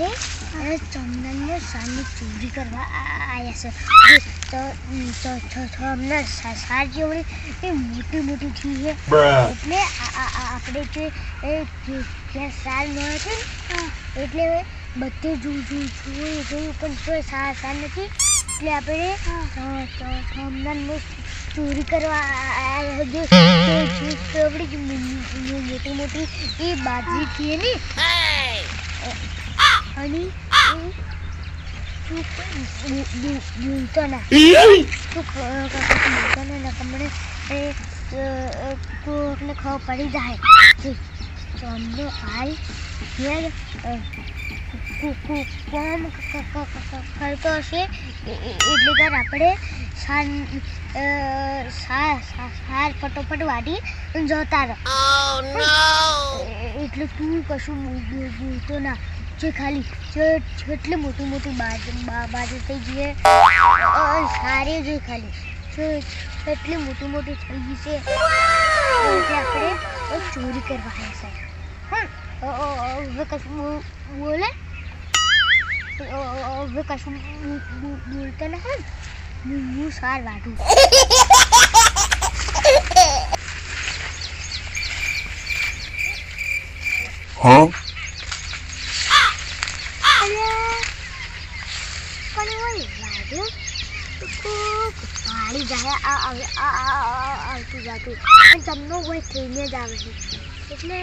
Huh? આ- આ- આ- આ- આપણે અ, ચંદનને સાની ચોરી કરવા આવ્યા છે. જે તો અમને સાર જેવડી એ મોટી મોટી થઈ છે. એટલે આ- આ- આ આપણે જે એ જે- જ્યાં સાર ન હતી એટલે બધે જોયું જોયું જોયું જોયું પણ તોય સાર સાર નથી. એટલે આપણે ચંદનને ચોરી કરવા આ- આવ્યા છે. જે જે ચોપડી જે મો- મો- મોટી મોટી. એ બાજરી છે ને. અને તું બોલતો ના તું બોલતો ના અ, કોકને ખબર પડી જાય. કે ચંદો હાલ ફેર કોમ કરતો હશે એટલે કર આપણે સાર સાર ફટોફટ વાટી જતા રહો. એ- એટલે તું કશું બોલ- બોલ- બોલતો ના. જે ખાલી જે જેટલી મોટી મોટી બાજ બા- બાજુ થઈ જઈએ સારી જોઈ ખાલી જે એટલી મોટી મોટી થઈ ગઈ છે એટલે આપણે એ ચોરી કરવા આવ્યા છે હમ અ- અ- અ, હવે કશું બો- બોલે અ- અ- અ, હવે કશું બો- બો- બોલતો ના હોય ને હું હું સાર વાટું Huh? જાય આ આવે આ આ આ- આ આવતું જાતું અને તમને કોઈ થઈને જ આવે છે એટલે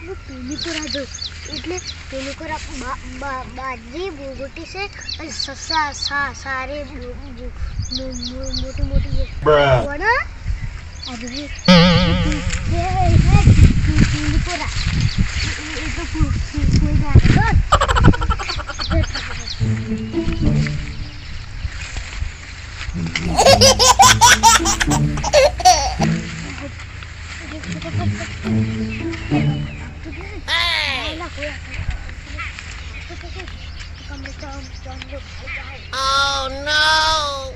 હું પેલી કોરા જો એટલે પેલી કોરા બા- બા- બાજરી બોગોટી છે અને સસા સા સારે બો- બો- મો- મો- મોટી મોટી છે Bruh. કોણ આ જોઈ પેલી કોરા એ તો કોઈ કોઈ ના Oh no!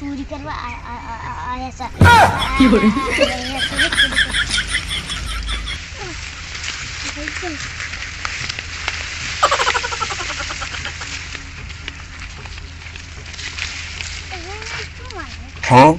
ચોરી કરવા આ- આ- Huh?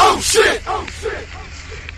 Oh shit! Oh shit! Oh shit!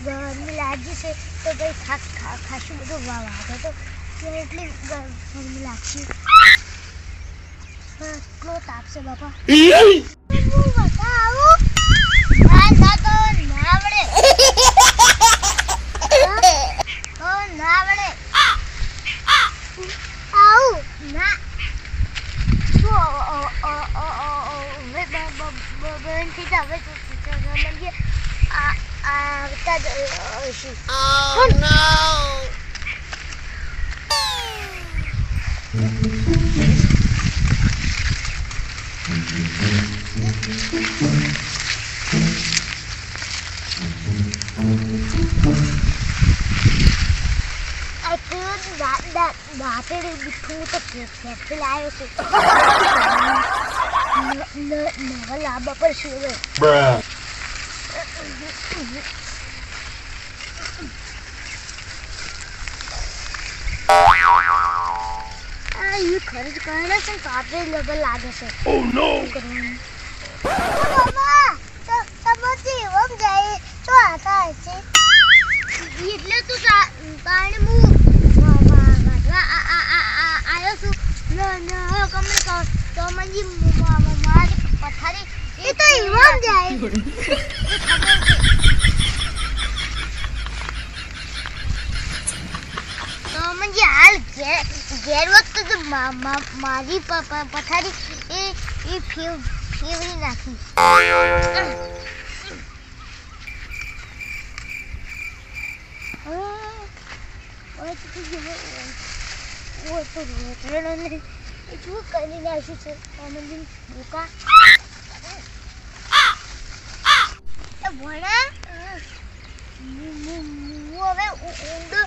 ગરમી લાગી છે તો ભાઈ ખા ખા- ખાસું બધું વા- વાગે તો ત્યાં એટલી ગર- ગરમી લાગશે એટલો તાપ છે બાપા Yay! હું બતાવું ના ના તો ના આવડે હા? તો ના આવડે આવું ના તું અ- અ- અ- અ- અ- અ- હવે બ- બ- બ- બંધ થઈ જા. હવે તું- તું- તું- તું oh no! I put that that water in the pool to I was never a pursuer. Bruh. ઈ કરે છે તો આપણે લેવલ લાગે છે. ઓ નો બાબા તો તમારી ઓમ જાય તો આતા છે. એટલે તો તાણે મુ વાગવા આ આ આ આ આયો છું. ન ન કમને કહો. તો મંજી મારી પથારી એ તો ઈવમ જાય. તો મંજી હાલ ઘેર ઘેર વખત તો મારી પથારી એ એ ફેવ ફેવરી નાખી શું કરી નાખ્યું છે આનંદી બોકા એ ભણા હવે ઊંડો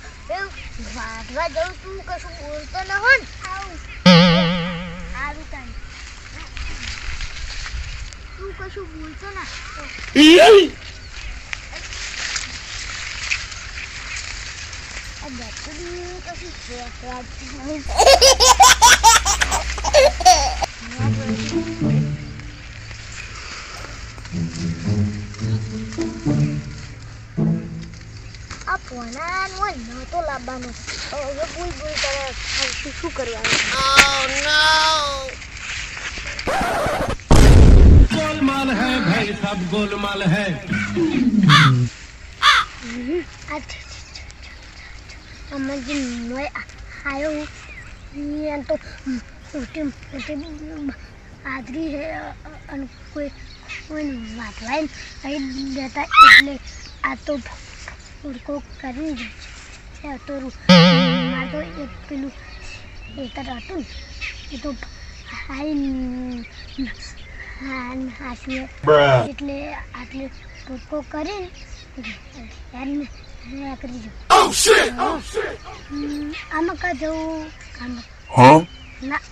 એવું વાગવા તું કશું બોલતો ન હો ને. સારું તાન. તું કશું બોલતો ના. કશું કોનાનો નહોતો લાવવાનો હવે ભૂલ ભૂલ શું શું કરવાનું જે મોય આવ્યો તો મોટી હે અને કોઈ કોઈ વાપરાય અહીં જતા એટલે આ તો ઉડકો કરી છે. તો મારે તો એક પેલું ખેતર હતું એ તો હાસીએ. એટલે આટલે ટૂંકો કરીને કરી! હમ, આમાં કા જવું આમાં ના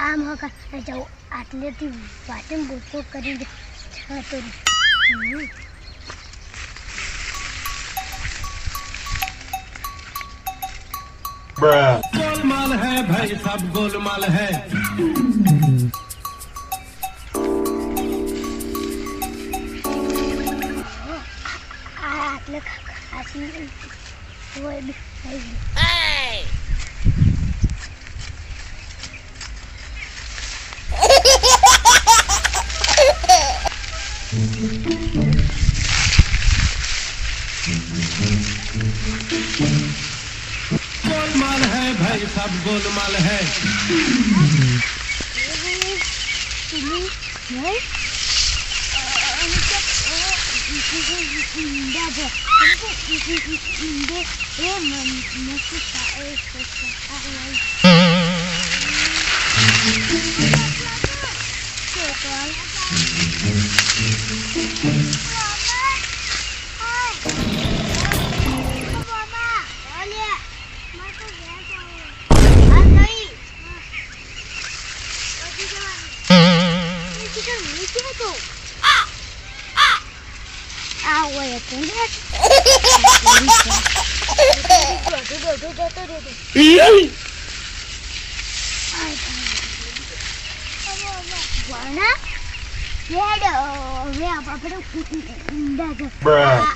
આમાં કા જવું. આટલેથી વાટે ટૂંકો કરી દે તો Bruh. Look, I see you. Boy, सब गोलमाल है Thank you. એ મસ્ત આ હોય ભણા હવે આપણે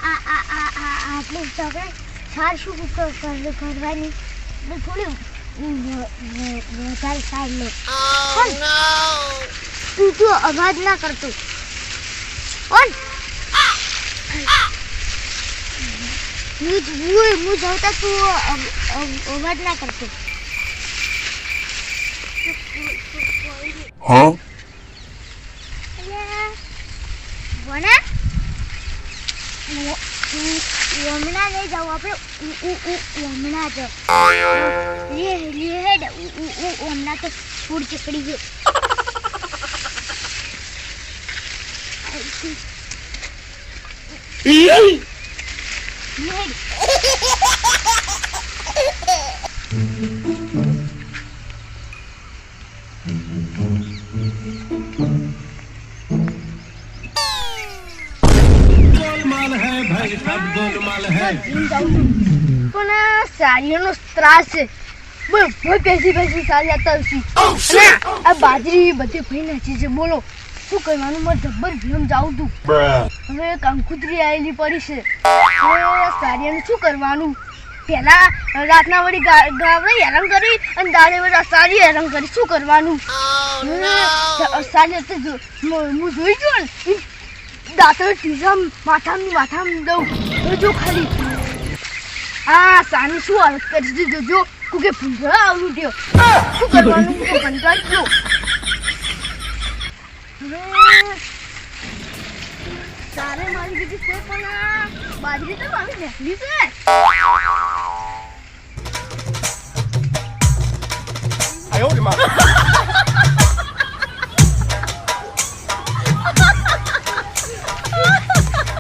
આ આ આટલું સગળ સાર શું કર- કર- કરવાની? થોડી વધારે સાર લે. Oh! તું તું અવાજ ના કરતો. ઓન! મુજ મુજ હું હું તું અવ- અવ- અવાજ ના કરતો. હા? ભણા હમણાં નહીં જાવ આપણે. હમણાં જ. લે ઉ- હમણાં તો ફૂડ ચકડી ગયો. E aí? Nossa, eu nos traço. Mano, foi que a gente vai sentar ali até o fim. Oh, shit! A badriba, depois tipo, a gente se molou. શું કરવાનું મારે જબ્બર ભીમ જાઉં તું. હવે કંકુતરી આવેલી પડી છે. હવે સારિયાનું શું કરવાનું? પહેલા રાતના વળી ગાવડે હેરાન કરી અને દાડે વળી સારી હેરાન કરી. શું કરવાનું? Oh સારી તો જો- હું જોઈ જો ને દાંતર ટીસા માથામાં માથામાં દઉં. જો ખાલી. આ સાની શું હાલત કરી છે જો? કુકે ભૂંગળા આવડું દ્યો શું કરવાનું? હું તો ગયો. તારે મારી બીજી છે પણ બાજરી તો મારી બેસલી છે. I owed him